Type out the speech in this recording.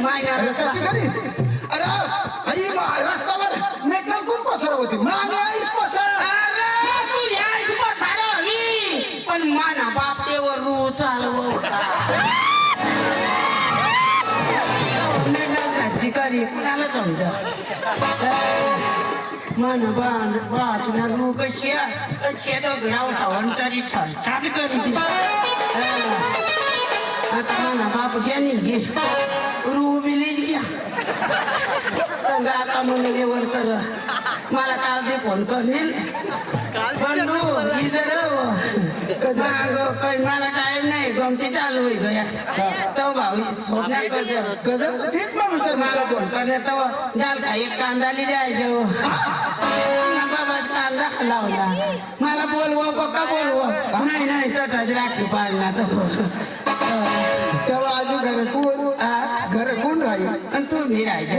माझ्या अरे कोण पसर. पण माना बाप तेवर रू चालव करी कुणाला समज मन बाण वाचणार रू कशी शेतो गिराव सावण तरी सरचाच करी बाप घ्या नि घे रू बिलीच घ्या आता म्हणून व्यवहार कर. मला काल ते फोन करेल. ही जर माग काही मला टाइम नाही. गमती चालू होई गया तो भाऊ स्वप्ना कर फोन करण्यात जाल का एक कांदाली जायचं बाबा कांदा लावला. मला बोलव पक्का बोलव? नाही नाही तटाच राखी पाडला तो. तेव्हा आधी घर कोण हा? घर कोण